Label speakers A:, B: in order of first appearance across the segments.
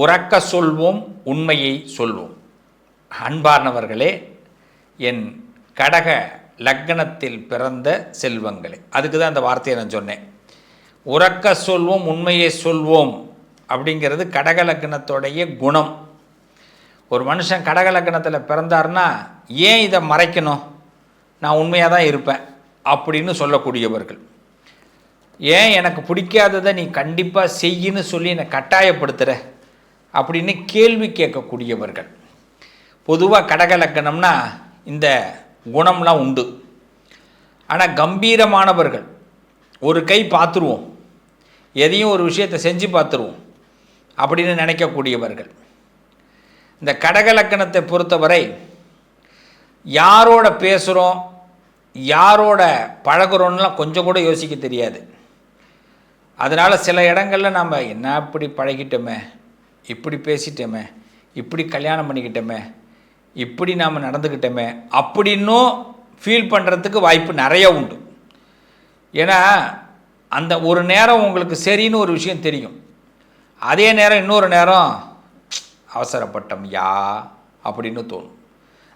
A: உறக்க சொல்வோம் உண்மையை சொல்வோம். அன்பார்ந்தவர்களே என் கடக லக்னத்தில் பிறந்த செல்வங்களே அதுக்கு தான் அந்த வார்த்தையை நான் சொன்னேன். உறக்க சொல்வோம் உண்மையை சொல்வோம் அப்படிங்கிறது கடக லக்னத்தோடைய குணம். ஒரு மனுஷன் கடக லக்னத்தில் பிறந்தாருன்னா ஏன் இதை மறைக்கணும்? நான் உண்மையாக தான் இருப்பேன் அப்படின்னு சொல்லக்கூடியவர்கள். ஏன் எனக்கு பிடிக்காததை நீ கண்டிப்பாக செய்யின்னு சொல்லி என்னை கட்டாயப்படுத்துகிற அப்படின்னு கேள்வி கேட்கக்கூடியவர்கள். பொதுவாக கடகலக்கணம்னா இந்த குணம்லாம் உண்டு. ஆனால் கம்பீரமானவர்கள் ஒரு கை பார்த்துருவோம். எதையும் ஒரு விஷயத்தை செஞ்சு பார்த்துருவோம் அப்படின்னு நினைக்கக்கூடியவர்கள். இந்த கடகலக்கணத்தை பொறுத்தவரை யாரோட பேசுகிறோம் யாரோட பழகிறோன்னெலாம் கொஞ்சம் கூட யோசிக்க தெரியாது. அதனால் சில இடங்களில் நம்ம என்ன இப்படி பழகிட்டோமே? இப்படி பேசிட்டோமே இப்படி கல்யாணம் பண்ணிக்கிட்டோமே இப்படி நாம் நடந்துக்கிட்டோமே அப்படின்னும் ஃபீல் பண்ணுறதுக்கு வாய்ப்பு நிறைய உண்டு. ஏன்னா அந்த ஒரு நேரம் உங்களுக்கு சரின்னு ஒரு விஷயம் தெரியும். அதே நேரம் இன்னொரு நேரம் அவசரப்பட்டோம் யா அப்படின்னு தோணும்.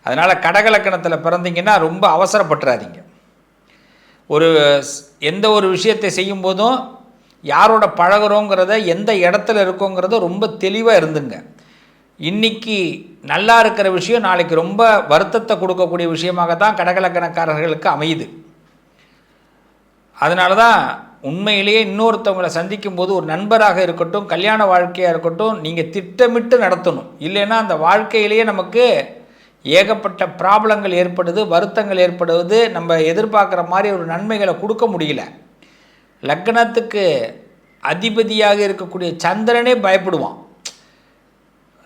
A: அதனால் கடகலக்கணத்தில் பிறந்தீங்கன்னா ரொம்ப அவசரப்பட்டுறாதீங்க. ஒரு எந்த ஒரு விஷயத்தை செய்யும்போதும் யாரோட பழகுறோங்கிறத எந்த இடத்துல இருக்கோங்கிறத ரொம்ப தெளிவாக இருந்துங்க. இன்னைக்கு நல்லா இருக்கிற விஷயம் நாளைக்கு ரொம்ப வருத்தத்தை கொடுக்கக்கூடிய விஷயமாக தான் கடகலக்கணக்காரர்களுக்கு அமையுது. அதனால தான் உண்மையிலேயே இன்னொருத்தவங்களை சந்திக்கும் போது ஒரு நண்பராக இருக்கட்டும் கல்யாண வாழ்க்கையாக இருக்கட்டும் நீங்கள் திட்டமிட்டு நடத்தணும். இல்லைன்னா அந்த வாழ்க்கையிலேயே நமக்கு ஏகப்பட்ட ப்ராப்ளங்கள் ஏற்படுது வருத்தங்கள் ஏற்படுவது நம்ம எதிர்பார்க்குற மாதிரி ஒரு நன்மைகளை கொடுக்க முடியல. லக்னத்துக்கு அதிபதியாக இருக்கக்கூடிய சந்திரனே பயப்படுவான்.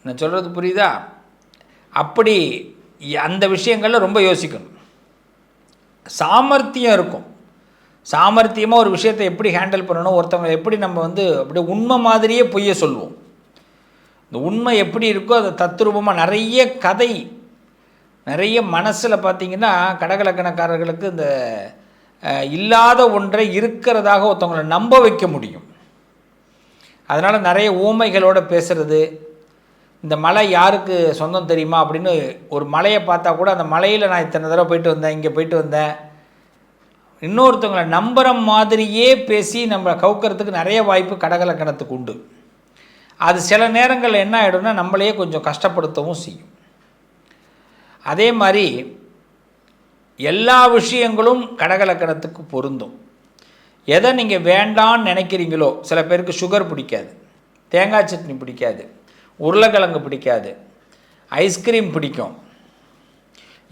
A: நான் சொல்கிறது புரியுதா? அப்படி அந்த விஷயங்களில் ரொம்ப யோசிக்கணும். சாமர்த்தியம் இருக்கும். சாமர்த்தியமாக ஒரு விஷயத்தை எப்படி ஹேண்டில் பண்ணணும்? ஒருத்தவங்க எப்படி நம்ம வந்து அப்படியே உண்மை மாதிரியே பொய்ய சொல்லுவோம். இந்த உண்மை எப்படி இருக்கோ அதை தத்ரூபமாக நிறைய கதை நிறைய மனசில் பார்த்தீங்கன்னா கடகலக்கணக்காரர்களுக்கு இந்த இல்லாத ஒன்றை இருக்கிறதாக ஒருத்தவங்களை நம்ப வைக்க முடியும். அதனால் நிறைய ஊமைகளோடு பேசுகிறது இந்த மலை யாருக்கு சொந்தம் தெரியுமா அப்படின்னு ஒரு மலையை பார்த்தா கூட அந்த மலையில் நான் இத்தனை தடவை போயிட்டு வந்தேன் இங்கே போயிட்டு வந்தேன். இன்னொருத்தவங்களை நம்புகிற மாதிரியே பேசி நம்மளை கவுக்கிறதுக்கு நிறைய வாய்ப்பு கடகலக்கணத்துக்கு உண்டு. அது சில நேரங்களில் என்ன ஆகிடும்னா நம்மளையே கொஞ்சம் கஷ்டப்படுத்தவும் செய்யும். அதே மாதிரி எல்லா விஷயங்களும் கடகலக்கணத்துக்கு பொருந்தும். எதை நீங்கள் வேண்டான்னு நினைக்கிறீங்களோ சில பேருக்கு சுகர் பிடிக்காது தேங்காய் சட்னி பிடிக்காது உருளைக்கிழங்கு பிடிக்காது ஐஸ்கிரீம் பிடிக்கும்.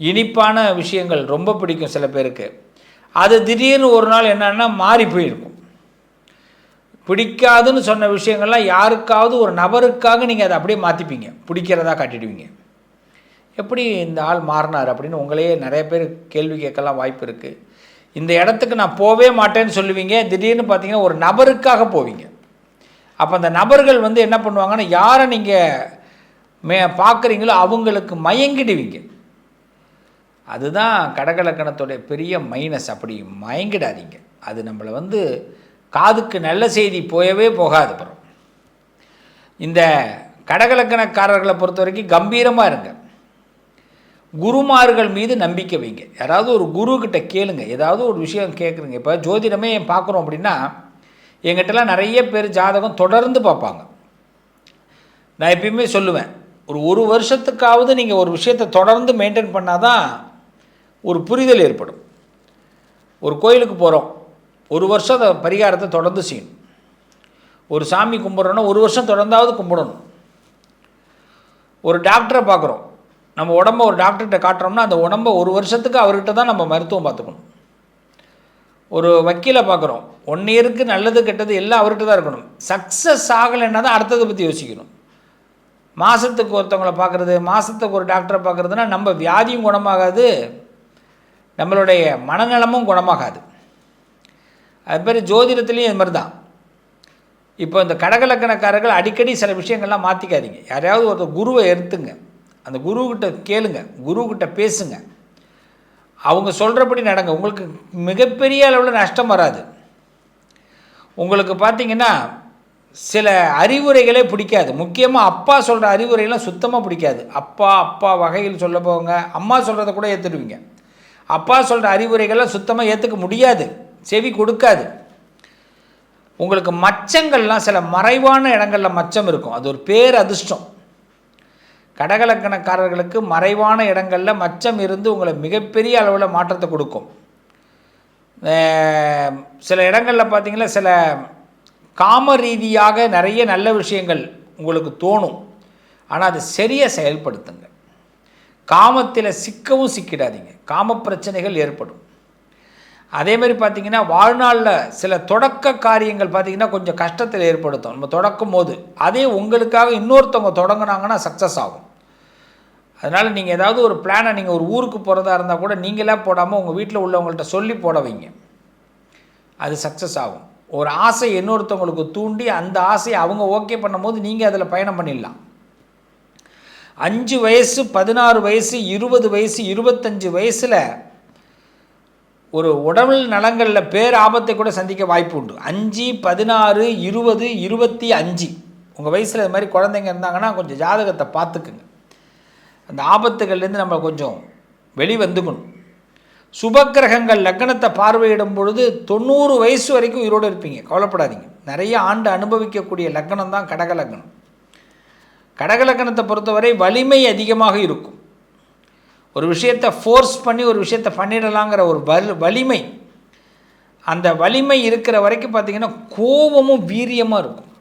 A: இனிப்பான விஷயங்கள் ரொம்ப பிடிக்கும் சில பேருக்கு. அது திடீர்னு ஒரு நாள் என்னன்னா மாறி போயிருக்கும். பிடிக்காதுன்னு சொன்ன விஷயங்கள்லாம் யாருக்காவது ஒரு நபருக்காக நீங்கள் அதை அப்படியே மாற்றிப்பீங்க பிடிக்கிறதா காட்டிடுவீங்க. எப்படி இந்த ஆள் மாறினார் அப்படின்னு உங்களையே நிறைய பேர் கேள்வி கேட்கலாம் வாய்ப்பு இருக்குது இந்த இடத்துக்கு நான் போவே மாட்டேன்னு சொல்லுவீங்க திடீர்னு பார்த்தீங்கன்னா ஒரு நபருக்காக போவீங்க. அப்போ அந்த நபர்கள் வந்து என்ன பண்ணுவாங்கன்னா யாரை நீங்கள் மே பார்க்குறீங்களோ அவங்களுக்கு மயங்கிடுவீங்க. அதுதான் கடகலக்கணத்துடைய பெரிய மைனஸ். அப்படி மயங்கிடாதீங்க. அது நம்மளை வந்து காதுக்கு நல்ல செய்தி போயவே போகாது அப்புறம். இந்த கடகலக்கணக்காரர்களை பொறுத்த வரைக்கும் கம்பீரமாக இருங்க. குருமார்கள் மீது நம்பிக்கை வைங்க. யாராவது ஒரு குரு கேளுங்க. ஏதாவது ஒரு விஷயம் கேட்குறீங்க இப்போ ஜோதிடமே பார்க்குறோம் அப்படின்னா எங்கிட்டலாம் நிறைய பேர் ஜாதகம் தொடர்ந்து பார்ப்பாங்க. நான் எப்பயுமே சொல்லுவேன் ஒரு ஒரு வருஷத்துக்காவது நீங்கள் ஒரு விஷயத்தை தொடர்ந்து மெயின்டைன் பண்ணால் தான் ஒரு புரிதல் ஏற்படும். ஒரு கோயிலுக்கு போகிறோம் ஒரு வருஷம் அந்த பரிகாரத்தை தொடர்ந்து செய்யணும். ஒரு சாமி கும்பிட்றோன்னா ஒரு வருஷம் தொடர்ந்தாவது கும்பிடணும். ஒரு டாக்டரை பார்க்குறோம். நம்ம உடம்ப ஒரு டாக்டர்கிட்ட காட்டுறோம்னா அந்த உடம்ப ஒரு வருஷத்துக்கு அவர்கிட்ட தான் நம்ம மருத்துவம் பார்த்துக்கணும். ஒரு வக்கீலை பார்க்குறோம். ஒன் இயருக்கு நல்லது கெட்டது எல்லாம் அவர்கிட்ட தான் இருக்கணும். சக்ஸஸ் ஆகலைன்னா தான் அடுத்ததை பற்றி யோசிக்கணும். மாதத்துக்கு ஒருத்தவங்களை பார்க்குறது மாதத்துக்கு ஒரு டாக்டரை பார்க்குறதுனா நம்ம வியாதியும் குணமாகாது. நம்மளுடைய மனநலமும் குணமாகாது. அது மாதிரி ஜோதிடத்துலேயும் இது மாதிரி தான் இப்போ இந்த கடகலக்கணக்காரர்கள் அடிக்கடி சில விஷயங்கள்லாம் மாற்றிக்காதீங்க யாரையாவது ஒருத்தர் குருவை எடுத்துங்க அந்த குருக்கிட்ட கேளுங்க குருக்கிட்ட பேசுங்க. அவங்க சொல்கிறபடி நடங்க. உங்களுக்கு மிகப்பெரிய அளவில் நஷ்டம் வராது. உங்களுக்கு பார்த்தீங்கன்னா சில அறிவுரைகளே பிடிக்காது. முக்கியமாக அப்பா சொல்கிற அறிவுரைலாம் சுத்தமாக பிடிக்காது. அப்பா அப்பா வகையில் சொல்ல போங்க அம்மா சொல்கிறத கூட ஏற்றுடுவீங்க அப்பா சொல்கிற அறிவுரைகள்லாம் சுத்தமாக ஏற்றுக்க முடியாது. செவி கொடுக்காது. உங்களுக்கு மச்சங்கள்லாம் சில மறைவான இடங்களில் மச்சம் இருக்கும். அது ஒரு பேர் அதிர்ஷ்டம் கடகலக்கணக்காரர்களுக்கு மறைவான இடங்களில் மச்சம் இருந்து உங்களை மிகப்பெரிய அளவில் மாற்றத்தை கொடுக்கும். சில இடங்களில் பார்த்தீங்கன்னா சில காம ரீதியாக நிறைய நல்ல விஷயங்கள் உங்களுக்கு தோணும். ஆனால் அது சரியாக செயல்படுத்துங்க. காமத்தில் சிக்கவும் சிக்கிடாதீங்க. காம பிரச்சனைகள் ஏற்படும். அதே மாதிரி பார்த்தீங்கன்னா வாழ்நாளில் சில தொடக்க காரியங்கள் பார்த்தீங்கன்னா கொஞ்சம் கஷ்டத்தில் ஏற்படுத்தும். நம்ம தொடக்கும் போது அதே உங்களுக்காக இன்னொருத்தவங்க தொடங்கினாங்கன்னா சக்ஸஸ் ஆகும். அதனால் நீங்கள் ஏதாவது ஒரு பிளானை நீங்கள் ஒரு ஊருக்கு போகிறதா இருந்தால் கூட நீங்களே போடாமல் உங்கள் வீட்டில் உள்ளவங்கள்ட்ட சொல்லி போட வைங்க. அது சக்ஸஸ் ஆகும். ஒரு ஆசை இன்னொருத்தவங்களுக்கு தூண்டி அந்த ஆசையை அவங்க ஓகே பண்ணும்போது நீங்கள் அதில் பயணம் பண்ணிடலாம். அஞ்சு வயசு பதினாறு வயசு இருபது வயசு இருபத்தஞ்சு வயசில் ஒரு உடல் நலங்களில் பேர் ஆபத்தை கூட சந்திக்க வாய்ப்பு உண்டு. அஞ்சு பதினாறு இருபது இருபத்தி அஞ்சு. உங்கள் வயசில் இது மாதிரி குழந்தைங்க இருந்தாங்கன்னா கொஞ்சம் ஜாதகத்தை பார்த்துக்குங்க. அந்த ஆபத்துகள்லேருந்து நம்ம கொஞ்சம் வெளி வந்துக்கணும் சுபக்கிரகங்கள் லக்னத்தை பார்வையிடும் பொழுது தொண்ணூறு வயசு வரைக்கும் உயிரோடு இருப்பீங்க. கவலைப்படாதீங்க. நிறைய ஆண்டு அனுபவிக்கக்கூடிய லக்னம் தான் கடக லக்னம். கடக லக்னத்தை பொறுத்தவரை வலிமை அதிகமாக இருக்கும். ஒரு விஷயத்தை ஃபோர்ஸ் பண்ணி ஒரு விஷயத்தை பண்ணிடலாங்கிற ஒரு வலு வலிமை. அந்த வலிமை இருக்கிற வரைக்கும் பார்த்தீங்கன்னா கோபமும் வீரியமாக இருக்கும்.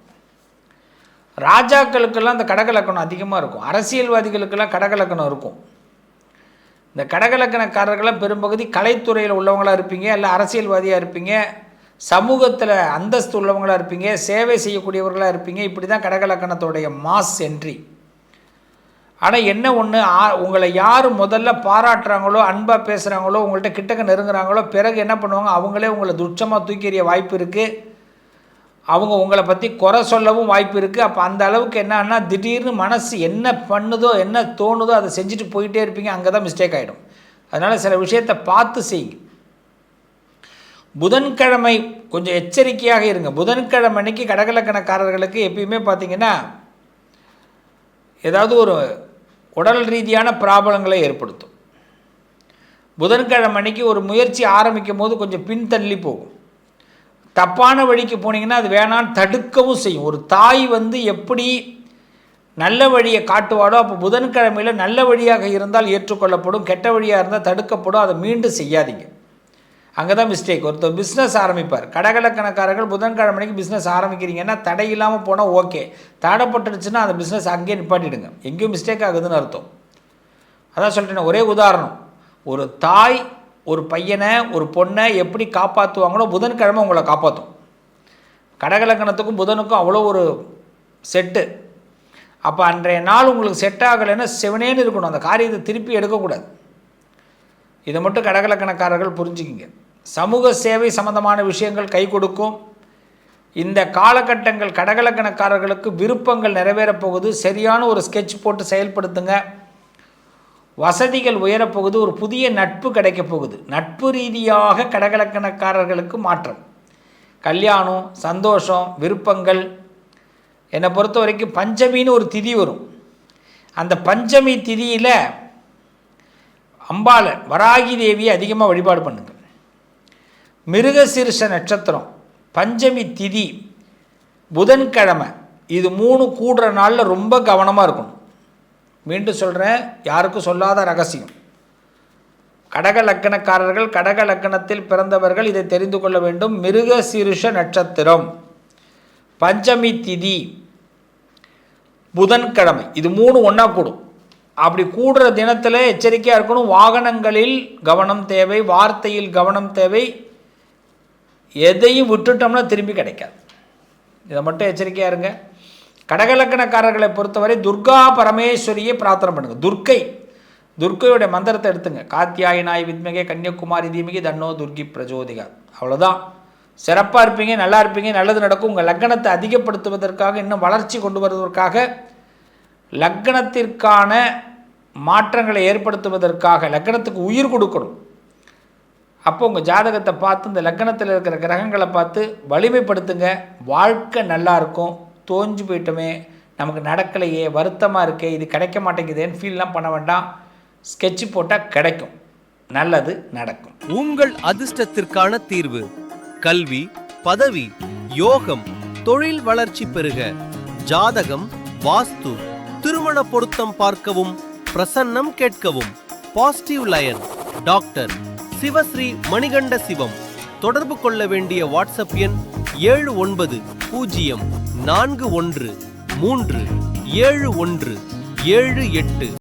A: ராஜாக்களுக்கெல்லாம் அந்த கடகலக்கணம் அதிகமாக இருக்கும். அரசியல்வாதிகளுக்கெல்லாம் கடகலக்கணம் இருக்கும். இந்த கடகலக்கணக்காரர்கள்லாம் பெரும்பகுதி கலைத்துறையில் உள்ளவங்களாக இருப்பீங்க இல்லை அரசியல்வாதியாக இருப்பீங்க சமூகத்தில் அந்தஸ்து உள்ளவங்களாக இருப்பீங்க சேவை செய்யக்கூடியவர்களாக இருப்பீங்க. இப்படி தான் கடகலக்கணத்தோடைய மாஸ் என்ட்ரி ஆனால் என்ன ஒன்று உங்களை யார் முதல்ல பாராட்டுறாங்களோ அன்பாக பேசுகிறாங்களோ உங்கள்கிட்ட கிட்டக்க நெருங்குறாங்களோ பிறகு என்ன பண்ணுவாங்க? அவங்களே உங்களை துச்சமாக தூக்கி எறிய வாய்ப்பு இருக்குது அவங்க உங்களை பற்றி குறை சொல்லவும் வாய்ப்பு இருக்குது அப்போ அந்த அளவுக்கு என்னன்னா திடீர்னு மனசு என்ன பண்ணுதோ என்ன தோணுதோ அதை செஞ்சுட்டு போயிட்டே இருப்பீங்க அங்கே தான் மிஸ்டேக் ஆகிடும் அதனால் சில விஷயத்தை பார்த்து செய்யுங்க. புதன்கிழமை கொஞ்சம் எச்சரிக்கையாக இருங்க. புதன்கிழமை அன்னைக்கு கடகலக்கணக்காரர்களுக்கு எப்பயுமே பார்த்தீங்கன்னா ஏதாவது ஒரு உடல் ரீதியான ப்ராப்ளங்களை ஏற்படுத்தும். புதன்கிழமை அன்னைக்கு ஒரு முயற்சி ஆரம்பிக்கும் போது கொஞ்சம் பின்தள்ளி போகும். தப்பான வழிக்கு போனீங்கன்னா அது வேணான்னு தடுக்கவும் செய்யும். ஒரு தாய் வந்து எப்படி நல்ல வழியை காட்டுவாடோ அப்போ புதன்கிழமையில் நல்ல வழியாக இருந்தால் ஏற்றுக்கொள்ளப்படும் கெட்ட வழியாக இருந்தால் தடுக்கப்படும் அதை மீண்டும் செய்யாதீங்க. அங்கே தான் மிஸ்டேக் ஒருத்தர் பிஸ்னஸ் ஆரம்பிப்பார். கடகலக்கணக்காரர்கள் புதன்கிழமைக்கு பிஸ்னஸ் ஆரம்பிக்கிறீங்கன்னா தடை இல்லாமல் போனால் ஓகே தடைப்பட்டுடுச்சுன்னா அந்த பிஸ்னஸ் அங்கேயே நிப்பாட்டிடுங்க. எங்கேயும் மிஸ்டேக் ஆகுதுன்னு அர்த்தம். அதான் சொல்லிட்டேன் ஒரே உதாரணம். ஒரு தாய் ஒரு பையனை ஒரு பொண்ணை எப்படி காப்பாற்றுவாங்களோ புதன்கிழமை உங்களை காப்பாற்றும் கடகலக்கணத்துக்கும் புதனுக்கும் அவ்வளோ ஒரு செட்டு. அப்போ அன்றைய நாள் உங்களுக்கு செட் ஆகலைன்னா செவனேன்னு இருக்கணும். அந்த காரியத்தை திருப்பி எடுக்கக்கூடாது. இதை மட்டும் கடகலக்கணக்காரர்கள் புரிஞ்சுக்கிங்க. சமூக சேவை சம்பந்தமான விஷயங்கள் கை கொடுக்கும். இந்த காலகட்டங்கள் கடகலக்கணக்காரர்களுக்கு விருப்பங்கள் நிறைவேறப் போகுது. சரியான ஒரு ஸ்கெட்ச் போட்டு செயல்படுத்துங்க. வசதிகள் உயரப்போகுது ஒரு புதிய நட்பு கிடைக்கப் போகுது. நட்பு ரீதியாக கடகலக்கணக்காரர்களுக்கு மாற்றம். கல்யாணம் சந்தோஷம் விருப்பங்கள் என்னை பொறுத்த வரைக்கும் பஞ்சமின்னு ஒரு திதி வரும். அந்த பஞ்சமி திதியில் அம்பாளை வராகி தேவியை அதிகமாக வழிபாடு பண்ணுங்கள் மிருகசீர்ஷ நட்சத்திரம் பஞ்சமி திதி புதன்கிழமை இது மூணு கூடுற நாளில் ரொம்ப கவனமாக இருக்கணும். மீண்டும் சொல்கிறேன் யாருக்கும் சொல்லாத ரகசியம். கடக லக்கணக்காரர்கள் கடக லக்கணத்தில் பிறந்தவர்கள் இதை தெரிந்து கொள்ள வேண்டும். மிருக சீருஷ நட்சத்திரம். பஞ்சமி திதி புதன்கிழமை. இது மூணு ஒன்றா கூடும். அப்படி கூடுற தினத்தில் எச்சரிக்கையாக இருக்கணும். வாகனங்களில் கவனம் தேவை வார்த்தையில் கவனம் தேவை. எதையும் விட்டுட்டோம்னா திரும்பி கிடைக்காது. இதை மட்டும் எச்சரிக்கையாக இருங்க. கடகலக்கணக்காரர்களை பொறுத்தவரை துர்கா பரமேஸ்வரியை பிரார்த்தனை பண்ணுங்க. துர்க்கை. துர்க்கையுடைய மந்திரத்தை எடுத்துங்க. காத்தியாயனாய் வித்மகே கன்னியகுமாரி தீமிகி தன்னோ துர்கி பிரஜோதிகா. அவ்வளோதான் சிறப்பாக இருப்பீங்க நல்லா இருப்பீங்க நல்லது நடக்கும். உங்கள் லக்கணத்தை அதிகப்படுத்துவதற்காக இன்னும் வளர்ச்சி கொண்டு வருவதற்காக லக்கணத்திற்கான மாற்றங்களை ஏற்படுத்துவதற்காக லக்கணத்துக்கு உயிர் கொடுக்கணும். அப்போ உங்கள் ஜாதகத்தை பார்த்து இந்த லக்னத்தில் இருக்கிற கிரகங்களை பார்த்து வலிமைப்படுத்துங்க. வாழ்க்கை நல்லாயிருக்கும் தோஞ்சு போயிட்டோமே நமக்கு நடக்கலையே வருத்தமாக இருக்கே இது கிடைக்க மாட்டேங்குதேன்னு ஃபீல்லாம் பண்ண வேண்டாம். ஸ்கெட்ச் போட்டால் கிடைக்கும். நல்லது நடக்கும்.
B: உங்கள் அதிர்ஷ்டத்திற்கான தீர்வு கல்வி பதவி யோகம் தொழில் வளர்ச்சி பெருக ஜாதகம் வாஸ்து திருமண பொருத்தம் பார்க்கவும் பிரசன்னம் கேட்கவும் positive lion doctor Sivasri Manikanda Sivam. தொடர்பு கொள்ள வேண்டிய வாட்ஸ்அப் எண் ஏழு ஒன்பது பூஜ்ஜியம். நான்கு ஒன்று மூன்று ஏழு ஒன்று ஏழு எட்டு.